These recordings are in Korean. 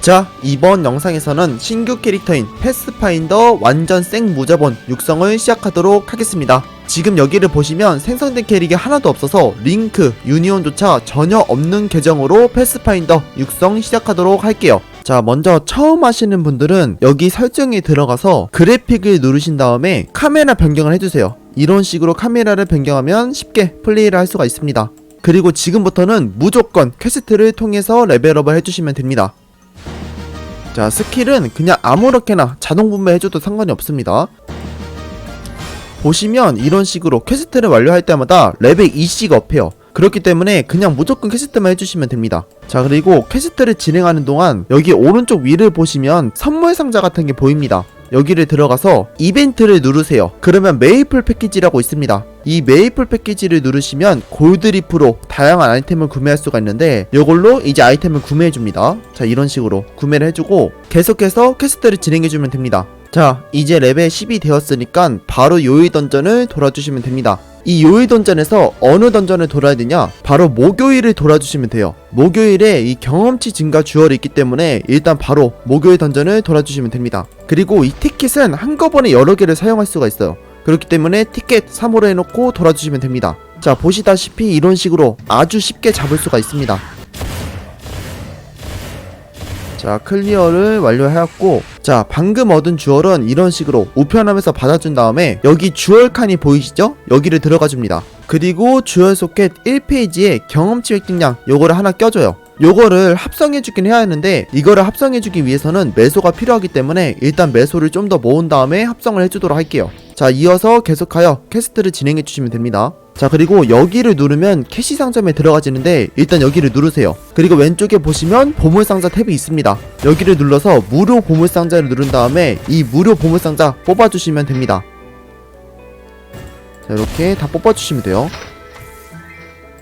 자, 이번 영상에서는 신규 캐릭터인 패스파인더 완전 생 무자본 육성을 시작하도록 하겠습니다. 지금 여기를 보시면 생성된 캐릭이 하나도 없어서 링크, 유니온조차 전혀 없는 계정으로 패스파인더 육성 시작하도록 할게요. 자, 먼저 처음 하시는 분들은 여기 설정에 들어가서 그래픽을 누르신 다음에 카메라 변경을 해주세요. 이런 식으로 카메라를 변경하면 쉽게 플레이를 할 수가 있습니다. 그리고 지금부터는 무조건 퀘스트를 통해서 레벨업을 해주시면 됩니다. 자 스킬은 그냥 아무렇게나 자동 분배해줘도 상관이 없습니다. 보시면 이런 식으로 퀘스트를 완료할 때마다 레벨 2씩 업해요. 그렇기 때문에 그냥 무조건 퀘스트만 해주시면 됩니다. 자 그리고 퀘스트를 진행하는 동안 여기 오른쪽 위를 보시면 선물 상자 같은 게 보입니다 여기를 들어가서 이벤트를 누르세요. 그러면 메이플 패키지라고 있습니다. 이 메이플 패키지를 누르시면 골드리프로 다양한 아이템을 구매할 수가 있는데 이걸로 이제 아이템을 구매해 줍니다. 자 이런 식으로 구매를 해주고 계속해서 퀘스트를 진행해 주면 됩니다. 자 이제 레벨 10이 되었으니까 바로 요이 던전을 돌아주시면 됩니다 이 요일 던전에서 어느 던전을 돌아야 되냐? 바로 목요일을 돌아주시면 돼요. 목요일에 이 경험치 증가 주얼이 있기 때문에 일단 바로 목요일 던전을 돌아주시면 됩니다. 그리고 이 티켓은 한꺼번에 여러 개를 사용할 수가 있어요. 그렇기 때문에 티켓 3호로 해놓고 돌아주시면 됩니다. 자, 보시다시피 이런 식으로 아주 쉽게 잡을 수가 있습니다. 자 클리어를 완료하였고 자 방금 얻은 주얼은 이런 식으로 우편함에서 받아준 다음에 여기 주얼 칸이 보이시죠? 여기를 들어가 줍니다. 그리고 주얼 소켓 1페이지에 경험치 획득량 요거를 하나 껴줘요. 요거를 합성해주긴 해야 하는데 이거를 합성해주기 위해서는 매소가 필요하기 때문에 일단 매소를 좀 더 모은 다음에 합성을 해주도록 할게요. 자 이어서 계속하여 퀘스트를 진행해 주시면 됩니다 자 그리고 여기를 누르면 캐시 상점에 들어가지는데 일단 여기를 누르세요. 그리고 왼쪽에 보시면 보물상자 탭이 있습니다. 여기를 눌러서 무료 보물상자를 누른 다음에 이 무료 보물상자 뽑아주시면 됩니다. 자 이렇게 다 뽑아주시면 돼요.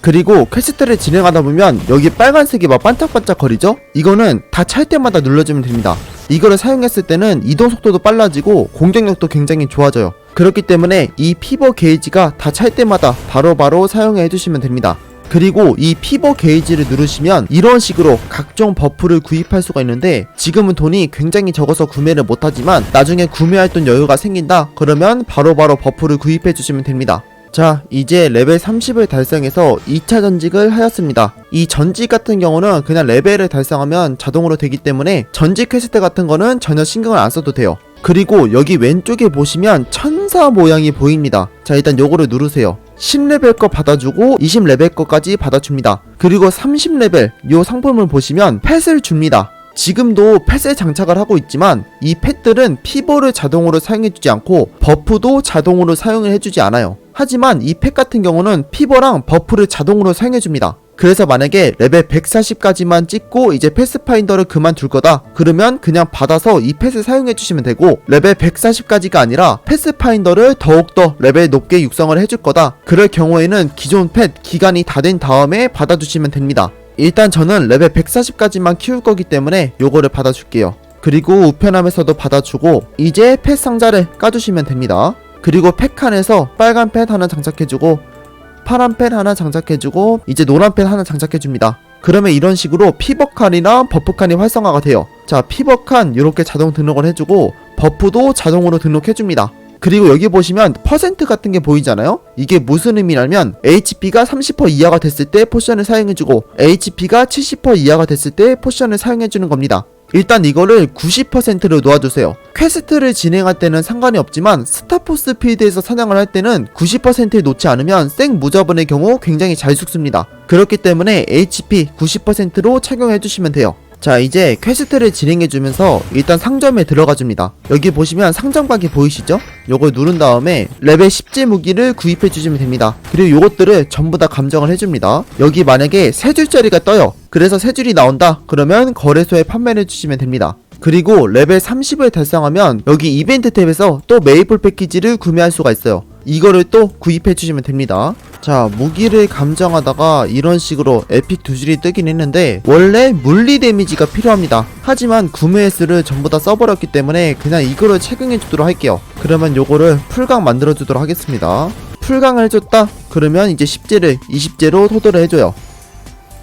그리고 퀘스트를 진행하다 보면 여기 빨간색이 막 반짝반짝 거리죠? 이거는 다 찰 때마다 눌러주면 됩니다 이거를 사용했을 때는 이동 속도도 빨라지고 공격력도 굉장히 좋아져요 그렇기 때문에 이 피버 게이지가 다 찰 때마다 바로바로 사용해 해주시면 됩니다. 그리고 이 피버 게이지를 누르시면 이런 식으로 각종 버프를 구입할 수가 있는데 지금은 돈이 굉장히 적어서 구매를 못하지만 나중에 구매할 돈 여유가 생긴다 그러면 바로바로 버프를 구입해 주시면 됩니다. 자 이제 레벨 30을 달성해서 2차 전직을 하였습니다. 이 전직 같은 경우는 그냥 레벨을 달성하면 자동으로 되기 때문에 전직 퀘스트 같은 거는 전혀 신경을 안 써도 돼요. 그리고 여기 왼쪽에 보시면 천사 모양이 보입니다. 자 일단 요거를 누르세요. 10레벨 거 받아주고 20레벨 거까지 받아줍니다. 그리고 30레벨 요 상품을 보시면 펫을 줍니다 지금도 펫에 장착을 하고 있지만 이 펫들은 피버를 자동으로 사용해주지 않고 버프도 자동으로 사용을 해주지 않아요. 하지만 이 펫 같은 경우는 피버랑 버프를 자동으로 사용해줍니다. 그래서 만약에 레벨 140까지만 찍고 이제 패스파인더를 그만둘 거다 그러면 그냥 받아서 이 펫을 사용해 주시면 되고 레벨 140까지가 아니라 패스파인더를 더욱더 레벨 높게 육성을 해줄 거다 그럴 경우에는 기존 펫 기간이 다 된 다음에 받아주시면 됩니다 일단 저는 레벨 140까지만 키울 거기 때문에 요거를 받아줄게요 그리고 우편함에서도 받아주고 이제 펫 상자를 까주시면 됩니다 그리고 펫 칸에서 빨간 펫 하나 장착해주고 파란 펜 하나 장착해주고 이제 노란 펜 하나 장착해줍니다. 그러면 이런 식으로 피버칸이나 버프칸이 활성화가 돼요. 자 피버칸 이렇게 자동 등록을 해주고 버프도 자동으로 등록해줍니다. 그리고 여기 보시면 퍼센트 같은 게 보이잖아요? 이게 무슨 의미냐면 HP가 30% 이하가 됐을 때 포션을 사용해주고 HP가 70% 이하가 됐을 때 포션을 사용해주는 겁니다. 일단 이거를 90%로 놓아주세요. 퀘스트를 진행할 때는 상관이 없지만 스타포스 필드에서 사냥을 할 때는 90%에 놓지 않으면 생 무자본의 경우 굉장히 잘 죽습니다. 그렇기 때문에 HP 90%로 착용해주시면 돼요. 자 이제 퀘스트를 진행해주면서 일단 상점에 들어가줍니다. 여기 보시면 상점각이 보이시죠? 요걸 누른 다음에 레벨 10제 무기를 구입해주시면 됩니다. 그리고 요것들을 전부 다 감정을 해줍니다. 여기 만약에 세 줄짜리가 떠요. 그래서 세 줄이 나온다? 그러면 거래소에 판매를 해주시면 됩니다. 그리고 레벨 30을 달성하면 여기 이벤트 탭에서 또 메이플 패키지를 구매할 수가 있어요. 이거를 또 구입해 주시면 됩니다 자 무기를 감정하다가 이런 식으로 에픽 두 줄이 뜨긴 했는데 원래 물리 데미지가 필요합니다. 하지만 구매 횟수를 전부 다 써버렸기 때문에 그냥 이거를 착용해 주도록 할게요. 그러면 요거를 풀강 만들어 주도록 하겠습니다. 풀강을 해줬다? 그러면 이제 10제를 20제로 토도를 해줘요.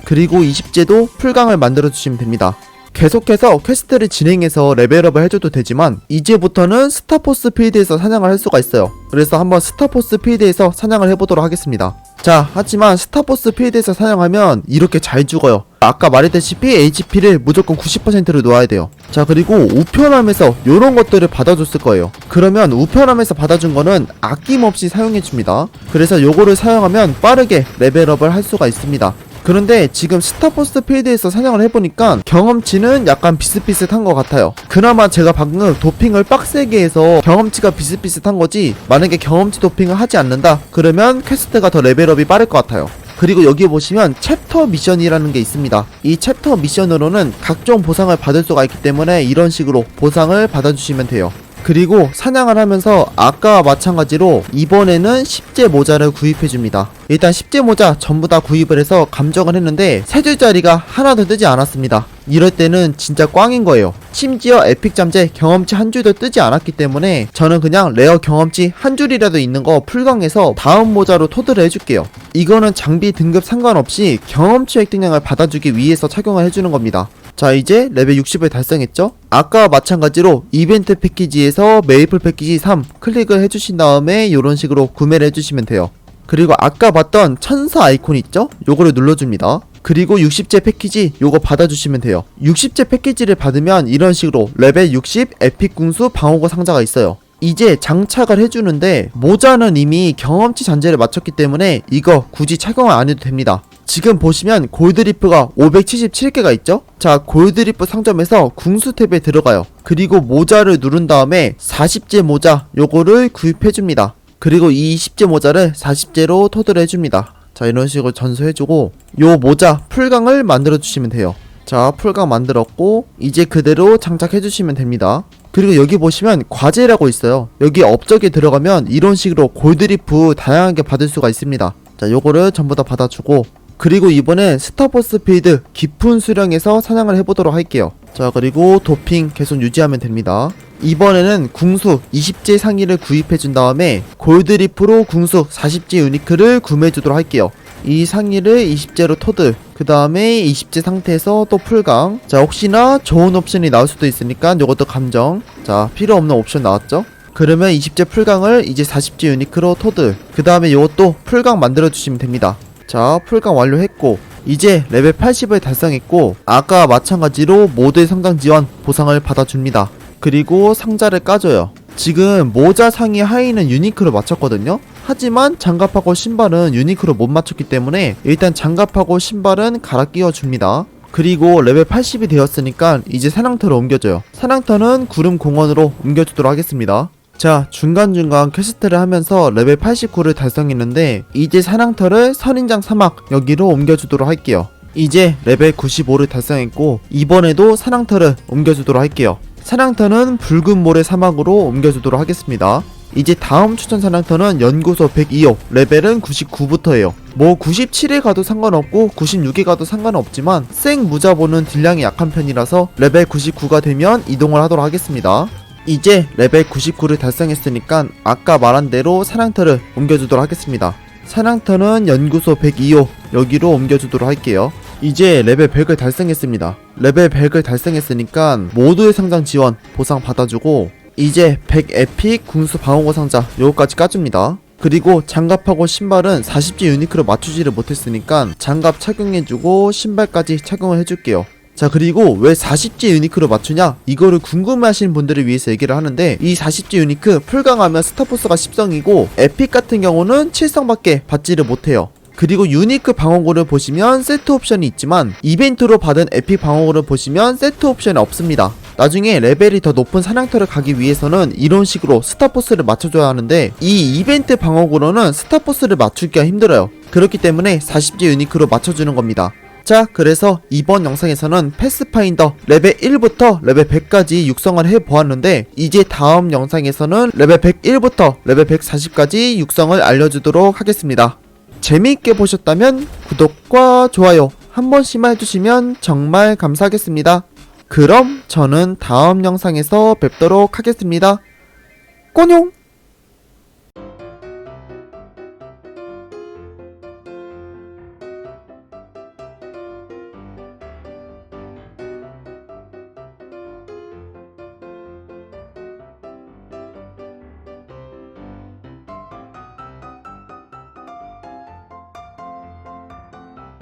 그리고 20제도 풀강을 만들어 주시면 됩니다 계속해서 퀘스트를 진행해서 레벨업을 해줘도 되지만 이제부터는 스타포스 필드에서 사냥을 할 수가 있어요. 그래서 한번 스타포스 필드에서 사냥을 해보도록 하겠습니다. 자, 하지만 스타포스 필드에서 사냥하면 이렇게 잘 죽어요. 아까 말했다시피 HP를 무조건 90%로 놓아야 돼요. 자, 그리고 우편함에서 이런 것들을 받아줬을 거예요. 그러면 우편함에서 받아준 거는 아낌없이 사용해줍니다. 그래서 요거를 사용하면 빠르게 레벨업을 할 수가 있습니다. 그런데 지금 스타포스 필드에서 사냥을 해보니까 경험치는 약간 비슷비슷한 것 같아요. 그나마 제가 방금 도핑을 빡세게 해서 경험치가 비슷비슷한 거지 만약에 경험치 도핑을 하지 않는다 그러면 퀘스트가 더 레벨업이 빠를 것 같아요. 그리고 여기 보시면 챕터 미션이라는 게 있습니다. 이 챕터 미션으로는 각종 보상을 받을 수가 있기 때문에 이런 식으로 보상을 받아주시면 돼요. 그리고 사냥을 하면서 아까와 마찬가지로 이번에는 십제 모자를 구입해줍니다. 일단 십제 모자 전부 다 구입을 해서 감정을 했는데 세 줄짜리가 하나도 뜨지 않았습니다. 이럴 때는 진짜 꽝인 거예요. 심지어 에픽 잠재 경험치 한 줄도 뜨지 않았기 때문에 저는 그냥 레어 경험치 한 줄이라도 있는 거 풀강해서 다음 모자로 토드를 해줄게요. 이거는 장비 등급 상관없이 경험치 획득량을 받아주기 위해서 착용을 해주는 겁니다. 자 이제 레벨 60을 달성했죠? 아까와 마찬가지로 이벤트 패키지에서 메이플 패키지 3 클릭을 해주신 다음에 이런 식으로 구매를 해주시면 돼요. 그리고 아까 봤던 천사 아이콘 있죠? 요거를 눌러줍니다. 그리고 60제 패키지 요거 받아주시면 돼요. 60제 패키지를 받으면 이런 식으로 레벨 60 에픽 궁수 방어구 상자가 있어요. 이제 장착을 해주는데 모자는 이미 경험치 잔재를 맞췄기 때문에 이거 굳이 착용을 안 해도 됩니다. 지금 보시면 골드리프가 577개가 있죠? 자, 골드리프 상점에서 궁수 탭에 들어가요. 그리고 모자를 누른 다음에 40제 모자 요거를 구입해줍니다. 그리고 이 20제 모자를 40제로 토드를 해줍니다. 자, 이런 식으로 전수해주고 요 모자 풀강을 만들어 주시면 돼요. 자, 풀강 만들었고 이제 그대로 장착해 주시면 됩니다. 그리고 여기 보시면 과제라고 있어요. 여기 업적에 들어가면 이런 식으로 골드리프 다양하게 받을 수가 있습니다. 자, 요거를 전부 다 받아주고 그리고 이번엔 스타버스 필드 깊은 수령에서 사냥을 해보도록 할게요. 자, 그리고 도핑 계속 유지하면 됩니다. 이번에는 궁수 20제 상의를 구입해준 다음에 골드리프로 궁수 40제 유니크를 구매해주도록 할게요. 이 상의를 20제로 토드 그 다음에 20제 상태에서 또 풀강 자 혹시나 좋은 옵션이 나올 수도 있으니까 요것도 감정 자 필요 없는 옵션 나왔죠 그러면 20제 풀강을 이제 40제 유니크로 토드 그 다음에 요것도 풀강 만들어 주시면 됩니다 자 풀강 완료했고 이제 레벨 80을 달성했고 아까 마찬가지로 모두의 성장 지원 보상을 받아줍니다 그리고 상자를 까줘요 지금 모자 상의 하의는 유니크로 맞췄거든요 하지만 장갑하고 신발은 유니크로 못 맞췄기 때문에 일단 장갑하고 신발은 갈아 끼워줍니다. 그리고 레벨 80이 되었으니까 이제 사냥터로 옮겨줘요. 사냥터는 구름 공원으로 옮겨주도록 하겠습니다. 자, 중간중간 퀘스트를 하면서 레벨 89를 달성했는데 이제 사냥터를 선인장 사막 여기로 옮겨주도록 할게요. 이제 레벨 95를 달성했고 이번에도 사냥터를 옮겨주도록 할게요. 사냥터는 붉은 모래 사막으로 옮겨주도록 하겠습니다. 이제 다음 추천 사냥터는 연구소 102호 레벨은 99부터예요 뭐 97에 가도 상관없고 96에 가도 상관없지만 생 무자보는 딜량이 약한 편이라서 레벨 99가 되면 이동을 하도록 하겠습니다 이제 레벨 99를 달성했으니까 아까 말한 대로 사냥터를 옮겨주도록 하겠습니다 사냥터는 연구소 102호 여기로 옮겨주도록 할게요 이제 레벨 100을 달성했습니다 레벨 100을 달성했으니까 모두의 성장 지원 보상 받아주고 이제 100 에픽 궁수 방어구 상자 요거까지 까줍니다. 그리고 장갑하고 신발은 40지 유니크로 맞추지를 못했으니까 장갑 착용해주고 신발까지 착용을 해줄게요. 자 그리고 왜 40지 유니크로 맞추냐? 이거를 궁금해하시는 분들을 위해서 얘기를 하는데 이 40지 유니크 풀강하면 스타포스가 10성이고 에픽 같은 경우는 7성밖에 받지를 못해요. 그리고 유니크 방어구를 보시면 세트 옵션이 있지만 이벤트로 받은 에픽 방어구를 보시면 세트 옵션이 없습니다. 나중에 레벨이 더 높은 사냥터를 가기 위해서는 이런 식으로 스타포스를 맞춰줘야 하는데 이 이벤트 방어구로는 스타포스를 맞추기가 힘들어요. 그렇기 때문에 40지 유니크로 맞춰주는 겁니다 자 그래서 이번 영상에서는 패스파인더 레벨 1부터 레벨 100까지 육성을 해보았는데 이제 다음 영상에서는 레벨 101부터 레벨 140까지 육성을 알려주도록 하겠습니다 재미있게 보셨다면 구독과 좋아요 한 번씩만 해주시면 정말 감사하겠습니다 그럼 저는 다음 영상에서 뵙도록 하겠습니다. 꼬뇽!